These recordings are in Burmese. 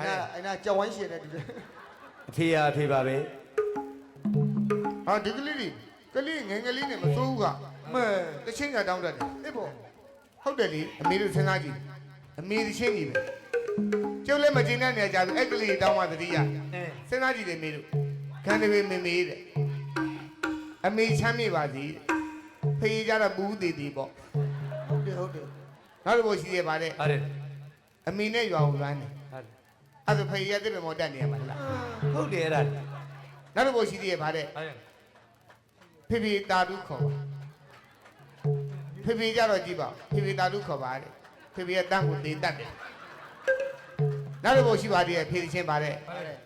အဲ့ဒါအဲ့ဒါကြောက်ဝိုင်းရှင်တဲ့တူတယ်အဖေဟာအဖေပါပဲဟာဒီကလေးလေးကလေးငယ်ငယ်လေးနဲ့မစိုးဘူးကမဲတချင်းကတောင်းတတ်တယ်အေးပေါ့ဟုတ်တယ်လေအမေတို့စဉ်းစားကြည့်အမေတချင်းကြီးပဲကျုပ်လည်းမကျင်းတဲ့နေရာကြပြီအဲ့ကလေးတောင်းမှသတိရအဲစဉ်းစားကြည့်တယ်မေတို့ခန္ဓာပေမေမေတဲ့အမေချမ်းမြေပါစီတဲ့ဖေးကြတော့ဘူးသေးသေးပေါ့ဟုတ်တယ်ဟုတ်တယ်နောက်တစ်ပုတ်ရှိရပါတဲ့ဟာတယ်အမေနဲ့ရွာကိုလွမ်းတယ်ဟာတယ် အဲ့ဒါဖေးရတဲ့မော်တက်နေရမှာလားဟုတ်တယ်အဲ့ဒါနောက်တစ်ပုတ်ရှိသေးရပါတဲ့ဟာတယ်ဖေဖေတာတုခေါ်ပါဖေဖေကြတော့ကြည့်ပါဖေဖေတာတုခေါ်ပါတဲ့ဖေဖေကတန်းကိုတေးတတ်တယ်နောက်တစ်ပုတ်ရှိပါသေးတယ်ဖေးချင်းပါတဲ့ဟုတ်တယ်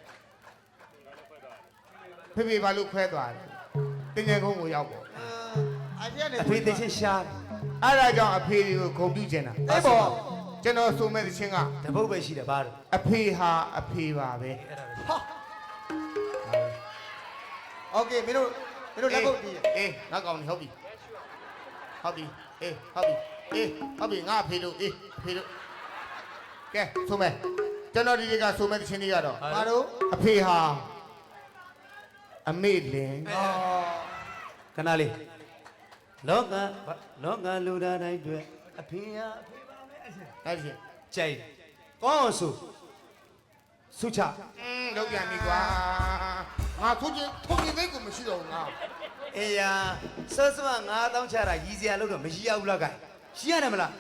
ဖေဖေဘာလို့ခွဲသွားလဲတင်ငယ်ကုန်းကိုရောက်ပေါ့အာပြနေအဖေတချင်းရှားအဲ့ဒါကြောင့်အဖေတွေကိုဂုံပြုကျင်တာအေးပေါ့ ကျွန်တော်ဆိုမဲ့သချင်းက တပုတ်ပဲရှိတယ်ဘာလို့ အဖေဟာအဖေပါပဲ အဲ့ဒါပဲ ဟာโอเคမင်းတို့မင်းတို့လက်ကုပ်တီး အေးနောက်ကောင်နေဟုတ်ပြီဟုတ်ပြီအေးဟုတ်ပြီအေးဟုတ်ပြီငါအဖေတို့အေးအဖေတို့ကဲဆိုမဲ့ကျွန်တော်ဒီကဆိုမဲ့သချင်းလေးကတော့ ဘာတို့ အဖေဟာအမေလင် အော် ခဏလေးလောကလောကလူသားတိုင်းတွေ့အဖေဟာအဖေပါပဲအဲ့ ေ ဒါအဲ့ဒီကြိုက်ကောင်းအောင်ဆိုစုချอืมလောက်ပြန်ပြီကွာငါသူချင်းထုံနေသိကိုမရှိတော့ဘူးငါအေးယာစောစော9000ချတာရည်စရာလို့တော့မရည်ရဘူးလားကဲရှိရတယ်မလား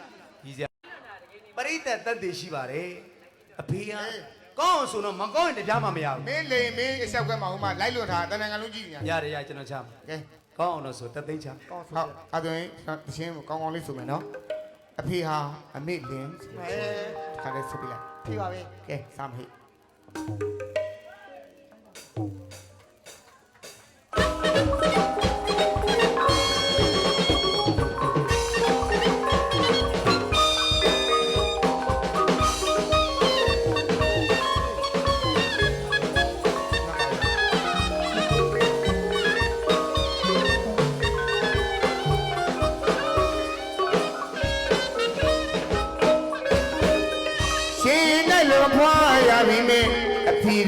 ရည်စရာပရိသတ်တက်တည်ရှိပါတယ်အဖေဟာကောင်းအောင်ဆိုတော့မကောင်းရင်တရားမှမရဘူးမင်းလိန်မင်းအဆက်ကွက်မှာဟိုမှာလိုက်လွတ်ထားတနင်္ဂနွေလုံးကြည့်နေရရတယ်ရကျွန်တော်ချမှာကဲကောင်းအောင်လို့ဆိုတသိန်းချကောင်းဆိုဟုတ်အဲ့ဒါရင်တချင်းကောင်းကောင်းလေးဆိုမယ်နော် အဖေဟာအမေလင်မဲခါလေးဆိုပြလိုက် ဖြေပါပဲ ကဲစမ်းဟိ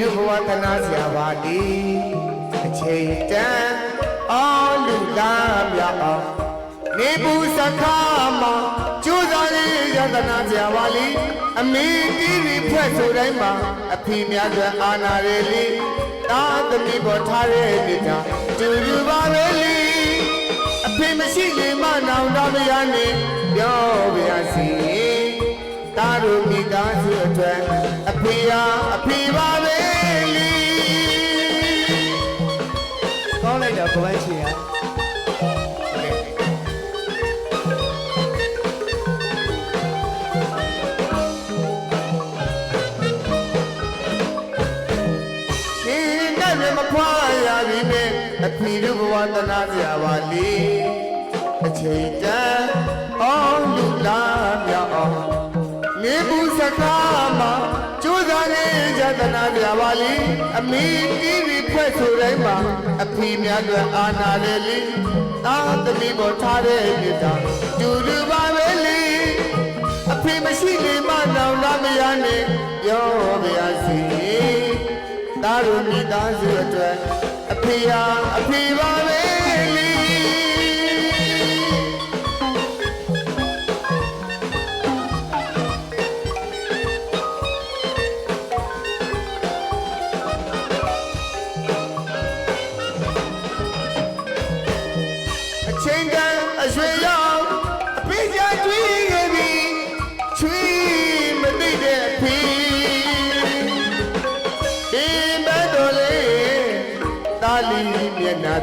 တို့ဘဝတနာစရာပါလေအချိန်တန်အောလူသားပြအောင်နေဘူးစခါမှာကျိုးစားရေးရတနာစရာပါလေအမေတီးပြီးဖွဲ့ဆိုတိုင်းမှာအဖီများစွာအာနာရေလေတာသမီးပေါ်ထားတဲ့မိသားတူတူပါပဲလေအဖေမရှိလေမနောင်တော်ဗျာနေပြောဗျာစီတာတို့မိသားစုအတွက်အ ဖေဟာအဖေပါပဲလေကောင်းလိုက်တာကိုယ်ပိုင်ချင်ရရှင်နဲ့မခွာရပြီနဲ့အဖေတို့ဘဝတနာစရာပါလေအချိန်တန် နေကြတနာစရာပါလေအမေတီးပြီးဖွဲ့ဆိုတိုင်းမှာအဖေများတို့အာနာလေလေသာသမီပေါ်ထားတဲ့မြေတာတူတူပါပဲလေအဖေမရှိလေမနောင်လာမရနဲ့ပြောပါရစေတာတို့မိသားစုအတွက်အဖေဟာအဖေပါပဲ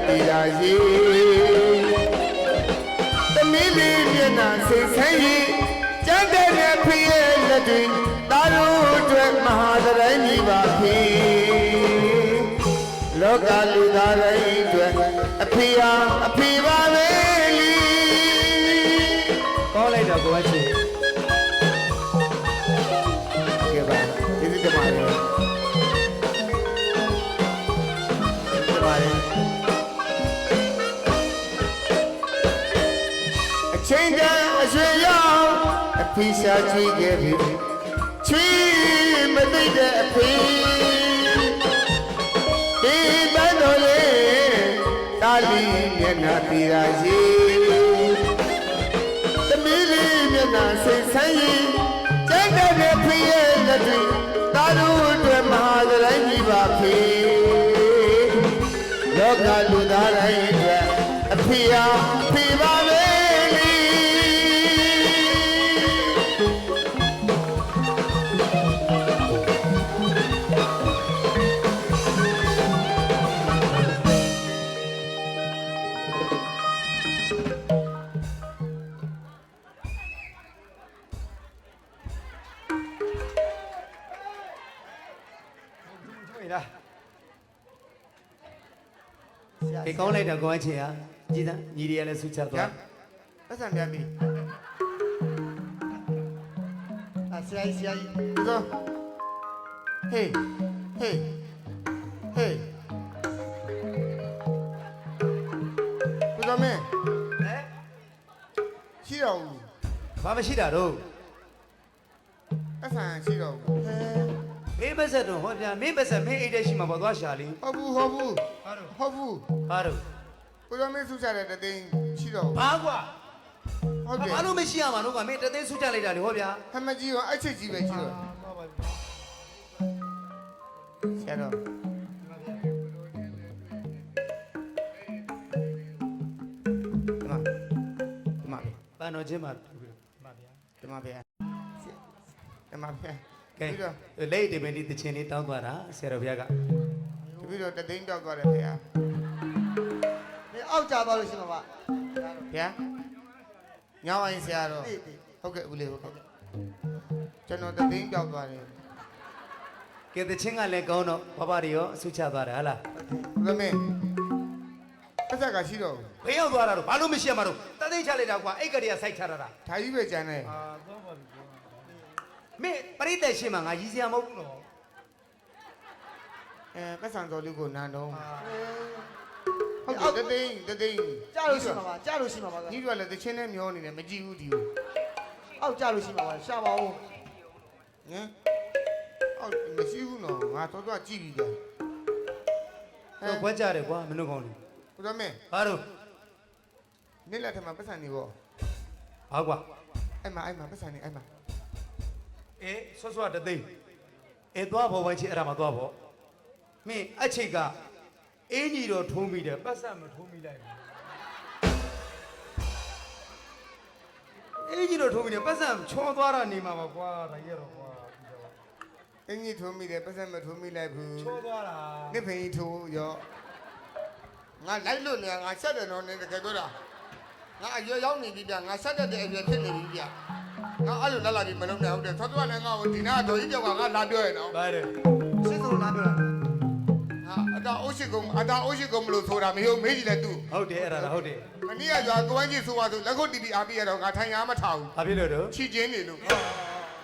တည်ရာရေသမီးလေးမျက်နှာစိတ်ဆန်းရီကြမ်းတဲ့ဖေးရဲ့လက်တွေတာတို့အတွက်မဟာသရိုင်းကြီးပါဖေလောကလူသားတိုင်းအတွက်အဖေဟာအဖေ ဖီရှာချွေးခဲ့ပြီချွေးမသိတဲ့အဖေဒီပန်းတော်လေးတာလီမျက်နှာပြရာရေးသမီးလေးမျက်နှာစိတ်ဆန်းရေးကျန်းတဲ့ဖေရဲ့လက်တွေတာတို့အတွက်မဟာသရိုင်းကြီးပါဖေလောကလူသားတိုင်းအတွက်အဖေအား လိုက်တော့ကိုယ်အချင်းဟာကြည်သားညီတွေကလည်းဆူချညာသွားပတ်စံပြန်ပြီအာဆရာကြီးဆရာကြီးဒီတော့ဟေးဟေးဟေးဒီတော့မင်းဟဲ့ရှိတော့ဘူးဘာမရှိတာတော့ပတ်စံရှိတော့ဘူး မင်းပါဆက်တော့ဟောဗျာမင်းပါဆက်မင်းအိတ်တဲ့ရှိမှာပေါ့သွားရှာလေဟုတ်ဘူးဟုတ်ဘူးဟုတ်ဘူးဘာတော့ကိုတော်မင်းစုချတဲ့တသိန်းရှိတော့ဘူးဘာကွာဟုတ်တယ်ဘာလို့မရှိရမှာတော့ကွာမင်းတသိန်းဆူချလိုက်တာလေဟောဗျာဖမကြီးရောအချစ်ကြီးပဲရှိတော့ဆရာတော်ဒီမှာဒီမှာပန်တော်ချင်းမှာမှာဗျာဒီမှာဗျာဒီမှာဗျာ ကဲပြီးတော့လက်တေပင်ဒီတချင်းလေးတောင်းသွားတာဆရာတော်ဘုရားကပြီးတော့တသိန်းတောက်သွားတယ်ဗျာမင်းအောက်ကြသွားလို့ရှိမှာပါဗျာညောင်းရင်ဆရာတော်တိတိဟုတ်ကဲ့ဦးလေးဟုတ်ကဲ့ကျွန်တော်တသိန်းတောက်သွားတယ်ကဲတချင်းကလည်းကောင်းတော့ဘဘတွေရောဆူချသွားတယ်ဟာလားဦးသမင်းပတ်သက်ကရှိတော့ဘူးဘယ်ရောက်သွားတာတော့ဘာလို့မရှိရမှာတော့တသိန်းချလိုက်တာကွာအိတ်ကလေးကစိုက်ချတာတာဒါကြီးပဲကြမ်းတယ် မင်းပရိသတ်ရှင်းမှာငါရည်စရာမဟုတ်ဘူးနော်အဲပတ်စံတော်လူကိုနန်းတော့ဟုဟုတ်တ်တကဲ့ယ်တသိန်းတသိန်းကြားလို့ရှိမှာပါကြားလို့ရှိမှာပါညီတို့ကလည်းတချင်းနဲ့မျောနေတယ်မကြည့်ဘူးဒီကိုအောက်ကြားလို့ရှိမှာပါရှာပါဦးဟမ်အော်မရှိဘူးနော်ငါတော့တော့ကြည့်ပြီးကြဟဲ့တော့ခွဲကြတယ်ကွာမင်းတို့ကောင်းလေဦးသမင်းဘာလို့နေ့လက်ထက်မှာပတ်စံနေပေါ့ဘာကွာအဲ့မှာအဲ့မှာပတ်စံနေအဲ့မှာ အေးဆွဆွတသိန်းအေးသွားဘောဝိုင်းချစ်အဲ့ဒါမှသွားဘောမင်းအချိတ်ကအင်းကြီးတော့ထုံးမိတယ်ပတ်စံမထုံးမိလိုက်ဘူးအင်းကြီးတော့ထုံးမိတယ်ပတ်စံချောသွားတာနေမှာပါကွာဒါကြီးတော့ကွာအင်းကြီးထုံးမိတယ်ပတ်စံမထုံးမိလိုက်ဘူးချောသွားတာနိဖိန်ကြီးထိုးရောငါလိုက်လို့နေငါဆက်တယ်နော်နေတကယ်ပြောတာငါအရွယ်ရောက်နေပြီဗျငါဆက်တတ်တဲ့အရွယ်ဖြစ်နေပြီဗျ ငါအဲ့လိုလာလာပြီးမလုံးနိုင်ဟုတ်တယ်သောတော်နဲ့ငါ့ကိုဒီနာတော်ကြီးပြောက်ကငါလာပြောရနော်ပါတယ်စစ်စုံလာပြောတာဟာအတာအိုးရှိကုံအတာအိုးရှိကုံမလို့ဆိုတာမဟုတ်မေးကြည့်တယ်သူဟုတ်တယ်အဲ့ဒါတော့ဟုတ်တယ်မနေ့ကရွာကိုဝိုင်းကြီးဆိုပါဆိုလက်ခုပ်တီးပြီးအားပြီးရတော့ငါထိုင်ရမထားဘူးဘာဖြစ်လို့တော့ချီချင်းနေလို့မ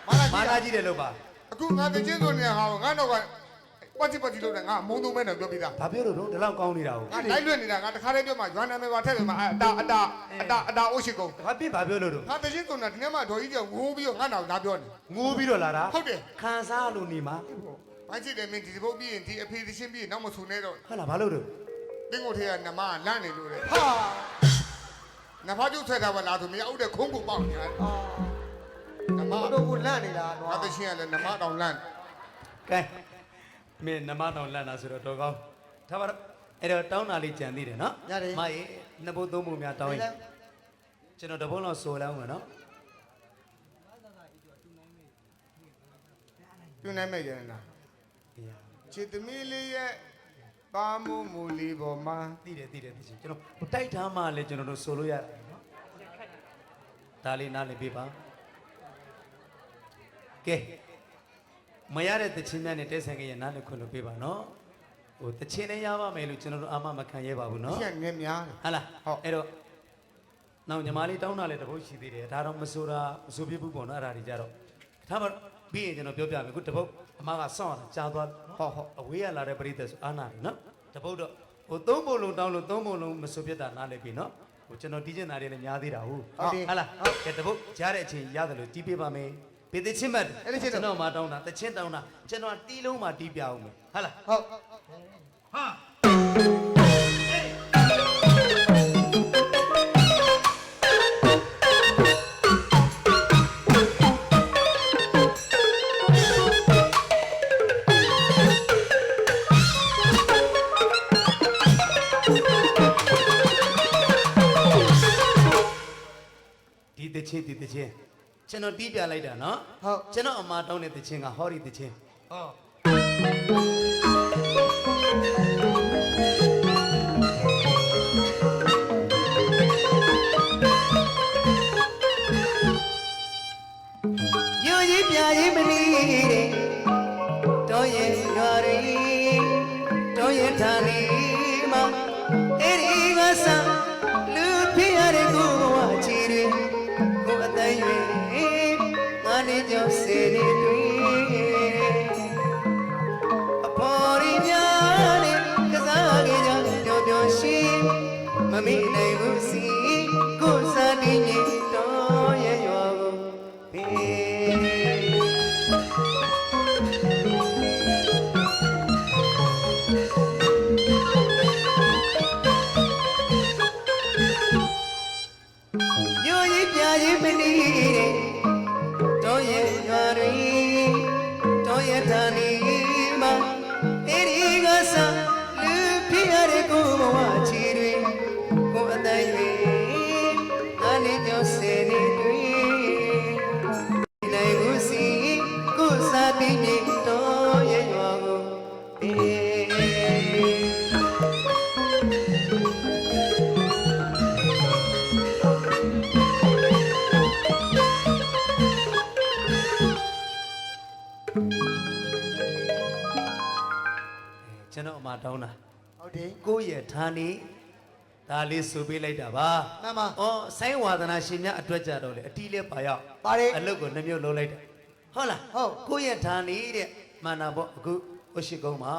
မာလာလာကြီးကြီးတယ်လို့ပါအခုငါတချင်းဆိုနေတဲ့ဟာကိုငါတော့က ပတ်တိပတ်တိလို့နဲ့ငါမုံသုံးမဲနဲ့ပြောပြီးသားဘာဖြစ်လို့တော့ဒီလောက်ကောင်းနေတာကိုငါလိုက်လွတ်နေတာငါတခါတည်းပြောမှရွာနာမည်ပါထည့်ပြီးမှအတာအတာအတာအတာအိုးရှိကုံဘာဖြစ်ဘာပြောလို့တော့ငါတချင်းဆိုတာဒီနေ့မှဒေါ်ကြီးကဝိုးပြီးတော့ငါတော့ငါပြောနေငိုးပြီးတော့လာတာဟုတ်တယ်ခံစားလို့နေမှာဘာကြည့်တယ်မင်းဒီဘုတ်ပြီးရင်ဒီအဖေသချင်းပြီးရင်နောက်မဆူနေတော့ဟုတ်လားဘာလို့တော့တင်းကိုထေကနမလန့်နေလို့လေဟာနဖားကျုပ်ထွက်တာပါလားဆိုမရဦးတဲ့ခုံးကိုပေါက်နေတာအာနမမတို့ကလန့်နေတာနော်ငါတချင်းကလည်းနမတောင်လန့်ကဲ မင်းနမတောင်လန့်တာဆိုတော့တော်ကောင်းဒါပါတော့အဲ့တော့တောင်းတာလေးကြံသေးတယ်နော်မရေနှစ်ဘုတ်သုံးဘုတ်များတောင်းရင်ကျွန်တော်တပုံးလောက်ဆိုလိုက်အောင်မယ်နော်တွန်းနိုင်မဲ့ကြလားချစ်သမီးလေးရဲ့ပါမှုမူလီပေါ်မှာသိတယ်သိတယ်သိချင်ကျွန်တော်ဟိုတိုက်ထားမှလည်းကျွန်တော်တို့ဆိုလို့ရတယ်နော်ဒါလေးနားလည်ပေးပါကဲ မရတဲ့တချင်းများနဲ့တဲဆိုင်ကရဲ့နားလည်ခွင့်လို့ပေးပါနော်ဟိုတချင်းလည်းရပါမယ်လို့ကျွန်တော်တို့အာမမခံရဲပါဘူးနော်ရှက်ငယ်များတယ်ဟာလားဟုတ်အဲ့တော့နောက်ညီမလေးတောင်းတာလည်းတပုတ်ရှိသေးတယ်ဒါတော့မဆိုတာမဆိုပြဘူးပေါ့နော်အဲ့ဒါတွေကြတော့ဒါမှပြီးရင်ကျွန်တော်ပြောပြမယ်ခုတပုတ်အမကစောင့်ရတာကြားသွားဟုတ်ဟုတ်အဝေးရလာတဲ့ပရိသတ်ဆိုအာနာတယ်နော်တပုတ်တော့ဟိုသုံးပုံလုံးတောင်းလို့သုံးပုံလုံးမဆိုပြတ်တာနားလည်ပြီနော်ဟိုကျွန်တော်တီးကျင်တာတွေလည်းများသေးတာဟုတ်ဟာလားကဲတပုတ်ကြားတဲ့အချိန်ရတယ်လို့တီးပေးပါမယ် ဘေတချင်းမတ်အဲ့ဒီချင်းကျွန်တော်မတောင်းတာတချင်းတောင်းတာကျွန်တော်တီးလုံးမှာတီးပြအောင်မယ်ဟုတ်လားဟုတ်ဟာဒီတချင်းဒီတချင်း ကျွန်တော်တီးပြလိုက်တာနော်ဟုတ်ကျွန်တော်အမတောင်းတဲ့တချင်းကဟောဒီတချင်းဟောညရင်ပြရင်မလီတဲ့တော့ရင်ရွာရီတော့ရင်ဌာနီ ဖြစ်ရတဲ့ကိုဘဝချီတွေကိုအတိုင်းတွေငါနေကြောင့်စေနေတွေနိုင်ဘူးစီကိုစားပြီးနေတော့ရဲ့ရွာကိုအေးကျွန်တော်အမတောင်းတာ ဟုတ်တယ်ကိုယ့်ရဲ့ဌာနေဒါလေးဆိုပေးလိုက်တာပါမှန်ပါ။အော်ဆိုင်းဝါဒနာရှင်များအတွက်ကြတော့လေအတီးလဲပါရောက်ပါတယ်အလုတ်ကိုနှမျိုးလုံးလိုက်တာဟုတ်လားဟုတ်ကိုယ့်ရဲ့ဌာနေတဲ့မာနာဘောအခုဥရှိကုန်းမှာ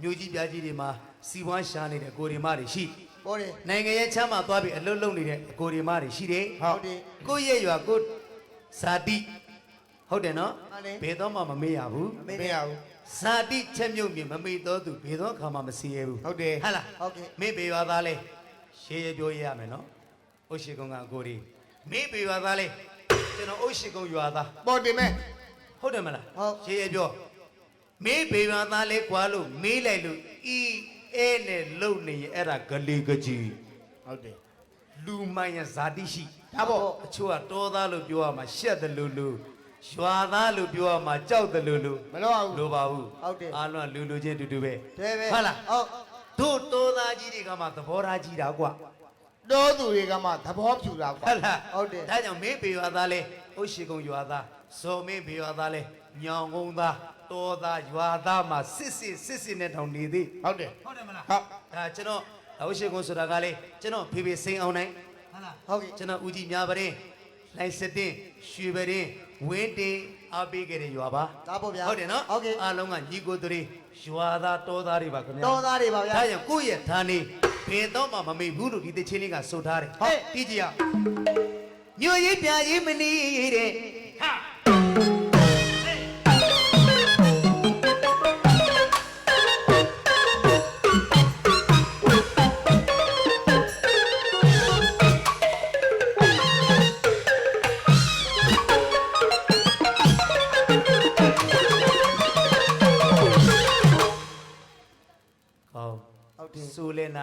မြို့ကြီးပြားကြီးတွေမှာစီပွားရှာနေတဲ့ကိုရီမတွေရှိပေါ်တယ်နိုင်ငံရဲ့ချမ်းမှာသွားပြီးအလုတ်လုံနေတဲ့အကိုရီမတွေရှိတယ်ဟုတ်တယ်ကိုယ့်ရဲ့ရွာကိုယ့်ဇာတိဟုတ်တယ်နော်မှန်တယ်ဘယ်တော့မှမမေ့ရဘူးမမမေ့ရရဘူး ဇာတိချက်မြုပ်မြင်မမေ့တော့သူဘယ်တော့ခါမှမစီရဘူးဟုတ်တယ်ဟဟလားဟုတ်ကဲ့မေ့ပေရွာသားလဲရှေးရပြောရရမယ်နော်ဥရှိကုန်းကကိုရီမေ့ပေရွာသားလဲကျွန်တော်ဥရှိကုန်းရွာသားပေါ်တင်မဲ့ဟုတ်တယ်မလားဟုတ်ရှေးရပြောမေ့ပေရွာသားလဲကွာလို့မေးလိုက်လို့ဤအဲနဲ့လုံနေရင်အဲ့ဒါဂလီကကြီးဟုတ်တယ်လူမိုင်းရဇာတိရှိဒါပေါ့အချို့ကတောသားလို့ပြောရမှာရှက်တယ်လို့လို့ ရွာသားလို့ပြောရမှာကြောက်တယ်လို့လို့မလို့အောင်လိုပါဘူးဟုတ်တယ်အားလုံးကလူလူချင်းတူတူပဲတယ်ပဲဟုတ်လားဟုတ်တို့တောသားကြီးတွေကမှသဘောထားကြီးတာကွာတောသူတွေကမှသဘောဖြူတာကွာဟုတ်လားဟုတ်တယ်ဒါကြောင့်မင်းပေရွာသားလဲဥရှိကုံရွာသားဇော်မင်းပေရွာသားလဲညောင်ကုန်းသားတောသားရွာသားမှာစစ်စစ်စစ်စစ်နဲ့တောင်နေသေးဟုတ်တယ်ဟုတ်တယ်မလားဟုတ်ဒါကျွန်တော်ဥရှိကုံဆိုတာကလေကျွန်တော်ဖေဖေစိန်အောင်နိုင်ဟုတ်လားဟုတ်ကဲ့ကျွန်တော်ဦးကြီးများပရင် လိုင်စတင်ရွှေပရင်ဝင်းတင်အားပေးခဲ့တဲ့ရွာပါဒါပေါ့ဗျာဟုတ်တယ်နော်ဟုတ်ကဲ့အားလုံးကညီကိုသူတွေရွာသားတောသားတွေပါခင်ဗျာတော်သားတွေပါဗျာဒါကြောင့်ကိုယ့်ရဲ့ဌာနေဘယ်တော့မှမမေ့ဘူးလို့ဒီတစ်ချင်းလေးကဆိုထားတယ်ဟုတ်တီးကြည့်ရအောင်ညွရေးပြရေးမနေတဲ့ဟာ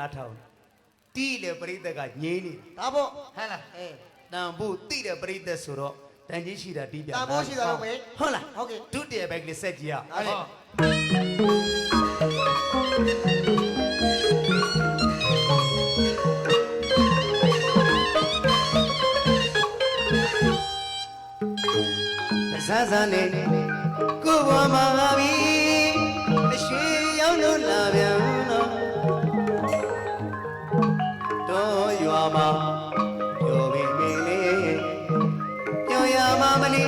နားထောင်တီးလေပရိသတ်ကငြိမ်းနေဒါပေါ့ဟဲ့လားအေးတန်ဖို့တိတဲ့ပရိသတ်ဆိုတော့တန်ကြီးရှိတာတီးပြတန်ဖိုးရှိတာတော့မေဟုတ်လားဟုတ်ကဲ့ဒုတိယဘက်ကလေးဆက်ကြည့်ရအောင်ဟုတ်ကဲ့ဟောဆန်းဆန်းနေကိုဘွားမှာပါပြီ မှာပြောပြီးမင်းလေးပြောရမှာမလီ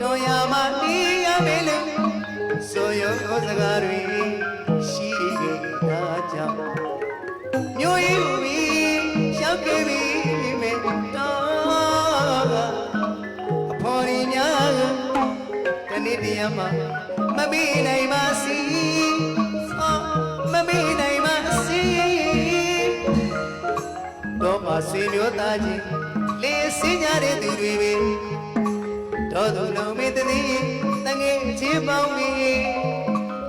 တော်ရမှာနေရမယ်လေဆိုရုံစကားတွေရှိခဲ့တာကြောင့်မျိုးရည်မီရှောက်ခဲ့ပြီမေတ္တာအဖော်ရီများတနေ့တည်းမှာမမေ့နိုင်ပါစီအော်မမေ့နိုင် တော့မဆွေမျိုးသားချင်းလေးစင်းကြတဲ့သူတွေပဲတော်သူလုံးမေတ္တိတငယ်ချင်းပေါင်းပြီး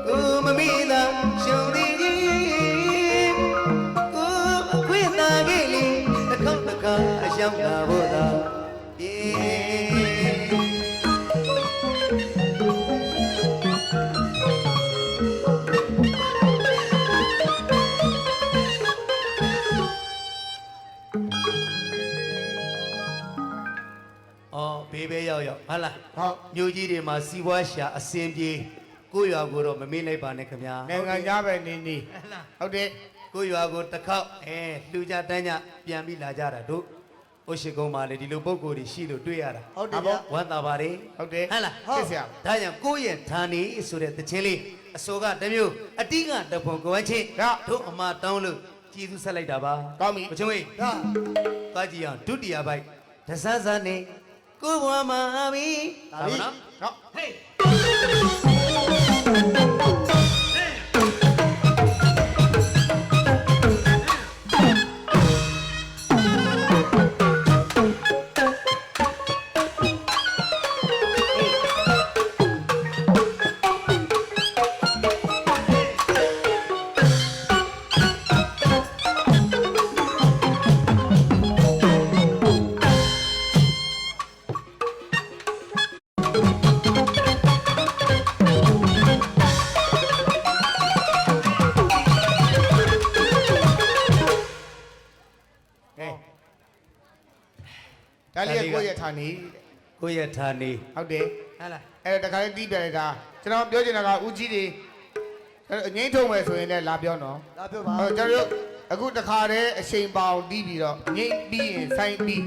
ကိုမမိသာရှုံသည်ကြီးကိုအခွင့်သာခဲ့လေတစ်ခေါက်တစ်ခါအရောက်လာဖို့သာပြေ တော့ဟုတ်လားဟုတ်မြို့ကြီးတွေမှာစီးပွားရှာအစင်ပြေကိုယ့်ရွာကိုတော့မမေ့လိုက်ပါနဲ့ခင်ဗျာနိုင်ငံသားပဲနေနေဟုတ်တယ်ကိုယ့်ရွာကိုတစ်ခေါက်အဲလှူကြတန်းကြပြန်ပြီးလာကြတာတို့ဥရှိကုန်းမှာလေဒီလိုပုံကိုယ်တွေရှိလို့တွေ့ရတာဟုတ်တယ်ဗျာဝမ်းသာပါတယ်ဟုတ်တယ်ဟုတ်လားဖြစ်စရာဒါကြောင့်ကိုယ့်ရဲ့ဌာနေဆိုတဲ့တခြင်းလေးအစောကတစ်မျိုးအတိကတဖွန်ကိုဝချင်းဒါတို့အမတောင်းလို့ကြည်သူဆက်လိုက်တာပါကောင်းပြီမချုံဝေးဒါသွားကြည့်အောင်ဒုတိယပိုက်ဒဆန်းဆန်းနေ ကိုဘွားမှာပြီဒါပြီနော်ဟုတ်ဟေးဟဲ့ နေကိုယ့်ရဲ့ဌာနေဟုတ်တယ်ဟုတ်လားအဲ့တခါလေးတီးပြလိုက်တာကျွန်တော်ပြောချင်တာကဦးကြီးတွေငိမ့်ထုံမယ်ဆိုရင်လည်းလာပြောနော်လာပြောပါဟုတ်ကျွန်တော်အခုတခါတည်းအချိန်ပေါင်တီးပြီးတော့ငိမ့်ပြီးရင်ဆိုင်ပြီး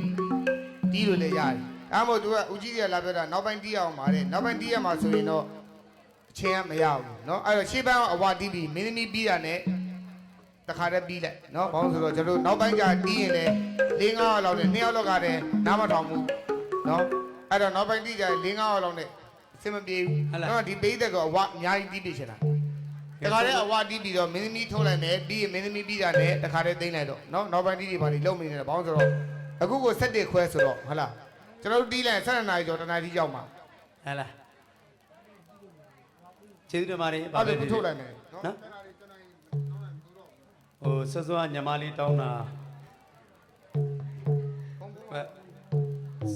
တီးလို့လည်းရတယ်ဒါမှမဟုတ်သူကဦးကြီးတွေကလာပြောတာနောက်ပိုင်းတီးအောင်ပါတဲ့နောက်ပိုင်းတီးရမှာဆိုရင်တော့အချိန်ကမရဘူးနော်အဲ့တော့ရှေ့ပိုင်းကအဝတီးပြီးမင်းသမီးပြီးတာနဲ့တခါတည်းပြီးလိုက်နော်ဘာလို့ဆိုတော့ကျွန်တော်နောက်ပိုင်းကျတီးရင်လည်း၄-၅ယောက်လောက်နဲ့၂ယောက်လောက်ကတည်းနားမထောင်ဘူး နော်အဲ့တော့နောက်ပိုင်းတိကျရင်၄၅ဟောလောက်နဲ့စင်မပြေဘူးဟုတ်လား နော်ဒီပိသက်ကအဝအများကြီးတိပြချင်တာတခါတည်းအဝတိပြီးတော့မင်းသမီးထုတ်လိုက်မယ်ပြီးရင်မင်းသမီးပြီးတာနဲ့တခါတည်းသိမ့်လိုက်တော့နော်နောက်ပိုင်းတိတွေဘာတွေလုံးမနေတယ်ဘောင်းဆိုတော့အခုကို7ခွဲဆိုတော့ဟုတ်လားကျွန်တော်တို့တီးလိုက်7နာရီကျော်တနာရီကြောက်မှာဟဲ့လားကျေးဇူးတင်ပါတယ်ဘာအဲ့ပဲလိုဖြစ်ဖြထုတ်စ်လိုက်မယ်နော် နော်ဟိုစောစောကညီမလေးတောင်းတာ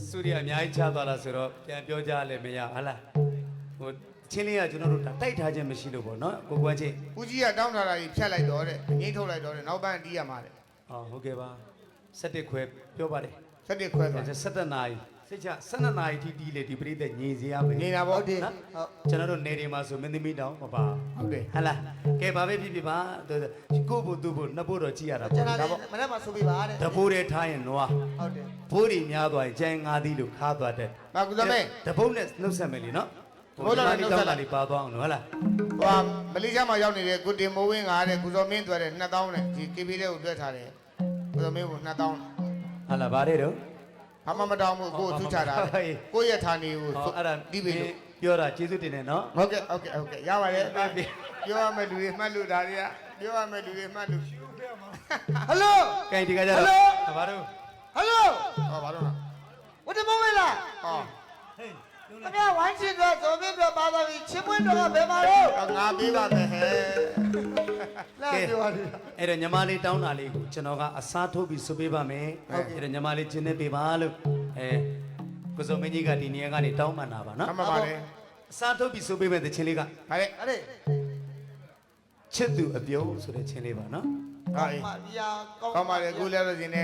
စူရီအများကြီးချသွားတာဆိုတော့ပြန်ပြောကြလည်းမရဟာလားဟိုချင်းလေးကကျွန်တော်တို့ဒါတိုက်ထားခြင်းမရှိလို့ပေါ့နော်ကိုကွမ်းချင်းဦးကြီးကတောင်းတာတာကြီးဖြတ်လိုက်တော့တဲ့ငိမ့်ထုတ်လိုက်တော့တဲ့နောက်ပိုင်းတီးရမှာတဲ့အော်ဟုတ်ကဲ့ပါ7ခွဲပြောပါတယ်ဆက်တစ်ခွဲဆို7နာရီ စိတ်ချ12နာရီထိတီးလေဒီပရိသတ်ညီစီရမယ်နေတာဟုပေါ့တ်တယ်နော်ဟုတ်ကျွန်တော်တို့နေတွေမှာဆိုမင်းသမီးတောင်းမပါဟုတ်တယ်ဟဟလားကဲဘာပဲဖြစ်ဖြစ်ပါသူကိုယ့်ဘုသူ့ဘုနှစ်ဘုတော့ကြည့်ရတာကျွန်ပေါ့တော်လည်းမနေ့မှဆိုပြပါတဲ့တဘိုးတွေထားရင်နွားဟုတ်တယ်ဘိုးတွေများသွားရင်ကျန်ငါးသီးလို့ခါသွားတဲ့မကုသမင်းတဘုတ်နဲ့နှုတ်ဆက်မယ်လीနော်ဘုတ်နဲ့နှုတ်ဆက်လိုက်တာလေးပါသွားအောင်နော်ဟုတ်လားဟိုမလေးရှားမှာရောက်နေတဲ့ကိုတင်မိုးဝင်းကတဲ့ကုစောမင်းတွေ့တဲ့2000နဲ့ဒီ KB တဲ့ကိုတွေ့ထားတယ်ကုစောမင်းက2000ဟာလားဗါတဲ့တော့ ဘာမှမတောင်းဘူးကိုယ်သူချတာတဲ့ကိုယ့်ရဲ့ဌာနေကိုဟောအဲ့ဒါတီးပြီလို့ပြောတာကျေးဇူးတင်တယ်နော်ဟုတ်ကဲ့ဟုတ်ကဲ့ဟုတ်ကဲ့ရပါတယ်ဟုတ်ပြီပြောရမယ့်လူတွေမှတ်လို့ဒါတွေကပြောရမယ့်လူတွေမှတ်လို့ဟယ်လိုကဲဒီကကြတော့ဟယ်လိုဗါတော့ဟယ်လိုဟောဘာလို့လဲဝတ်တမောင်းဝဲလားဟော ခင်ဗျာဝိုင်းချင်တော့ဇော်မင်းပြောပါသွားပြီချင်းပွင့်တော့ကဘယ်မှာတော့ငါပေးပါမယ်ဟဲ့လာပြောရတယ်အဲ့တော့ညီမလေးတောင်းတာလေးကိုကျွန်တော်ကအစားထိုးပြီးဆိုပေးပါမယ်ဟုတ်ကဲ့အဲ့တော့ညီမလေးကျင်းနေပေးပါလို့အဲကိုစုံမင်းကြီးကဒီနေရာကနေတောင်းပန်တာပါနော်အမှန်ပါလေအစားထုတ်ပြီးဆိုပေးမယ်တဲ့ချင်းလေးကဗါလေအဲ့ဒီချစ်သူအပြုံးဆိုတဲ့ချင်းလေးပါနော်ဟာအေးမဒီယာကောင်းကောင်းပါလေအခုလည်းလို့ရှင်နေ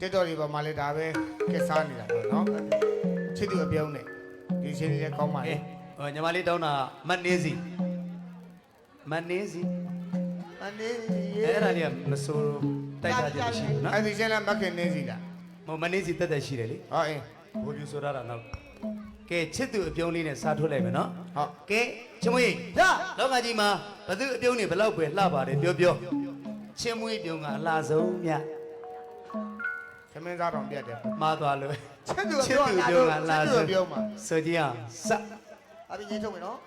တက်တော်တွေပါမှလည်းဒါပဲကဲစားနေတာပေါ့နော်ချစ်သူအပြုံးနဲ့ ဒီရှင်လေးလည်းကောင်းပါလေအေးဟိုညီမလေးတောင်းတာမတ်နေစီမတ်နေစီအနေရေအဲ့ဒါလေးကမဆိုးတိုက်ထားခြင်းမရှိဘူးနော်အဲ့ဒီရှင်လည်းမခင်နေစီလားဟိုမနေစီတက်တက်ရှိတယ်လေဟောအေးဘိုးပြူဆိုရတာတော့ကဲချစ်သူအပြုံးလေးနဲ့စားထုတ်လိုက်မယ်နော်ဟုတ်ကဲချင်းမွေးဒါလောကကြီးမှာဘသူအပြုံးနေဘလောက်ပဲလှပါတယ်ပြောပြောချင်းမွေးပြုံးကအလားဆုံးမြတ်သ မင်းစားတော်ပြတ်တယ်မှားသွားလို့ချစ်သူချစ်ပြောသူတာပြုံးတော့ကအလားချစ်သူဆုံးအပြုံးမှာဆိုကြည့်အောင်စအပြင်ကြီးထုတ်မယ်နော်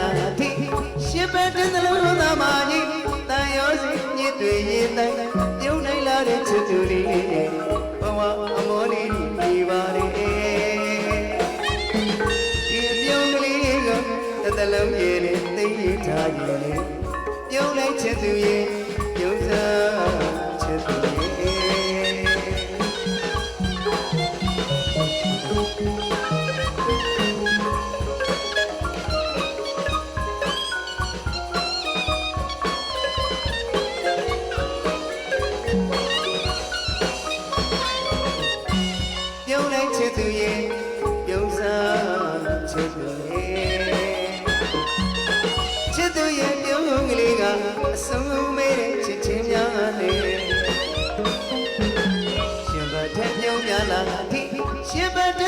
လာတိရှင်ဘက်တဲ့သလုံးသားမကြီးတန်ရောစီညစ်တွေရင်တိုင်းပြုံးနိုင်လာတဲ့ချစ်သူလေးဘဝအမောလေးဒီပါလေဒီပြုံးကလေးကတစ်သလုံးရဲ့နဲ့သိရထားရင်လေပြုံးလိုက်ချစ်သူရဲ့ပြုံးစားချစ်သူရဲ့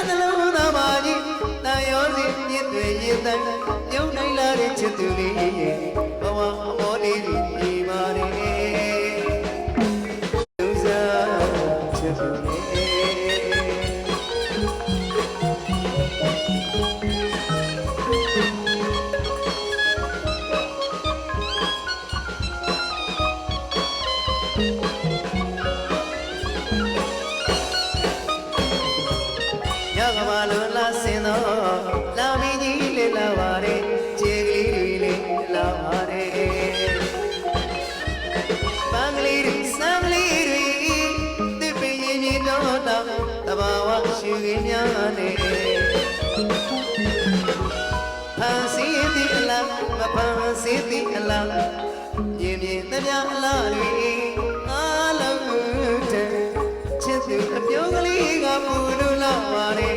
နှလုံးသားပါကြီးတန်ရောစီမြစ်တွေရည်တန်ပြုံးနိုင်လာတဲ့ချစ်သူလေးရဲ့ဘဝ သည်အလားမဖန်စီသည်အလားရင်မြင်သမျှအလားတွေအားလုံးတဲ့ချစ်သူအပြုံးကလေးကပူလို့လာပါတယ်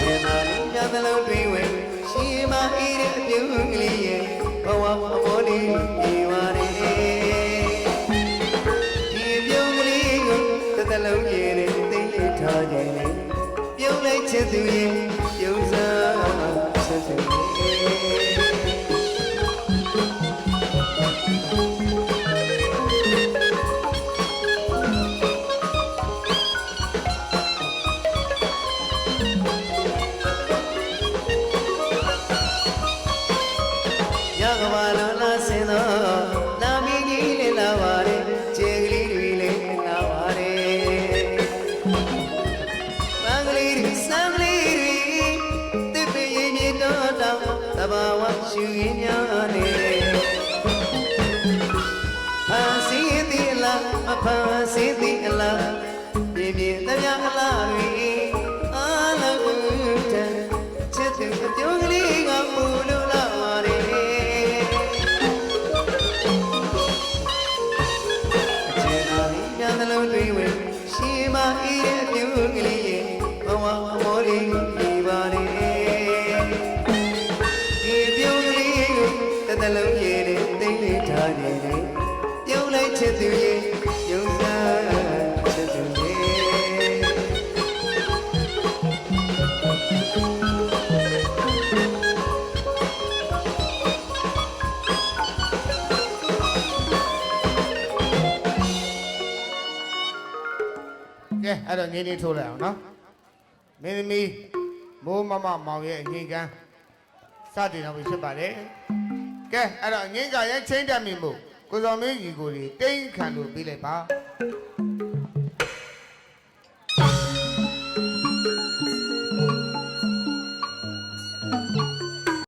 ချင်သာလေးညသလုံးတွင်ဝင်ရှင်မအေးတဲ့အပြုံးကလေးရဲ့ဘဝအမော စ် လေးထိုးလိုက်အောင်နော်မင်းသမီးမိုးမမမောင်ရဲ့ငင်းကန်းစတင်တော့ပြီဖြစ်ပါတယ်ကဲအဲ့တော့ငင်းကရဲ့ချင်းတက်မိမှုကိုစော်မင်းကြီးကိုတိမ့်ခံလို့ပြီးလိုက်ပါ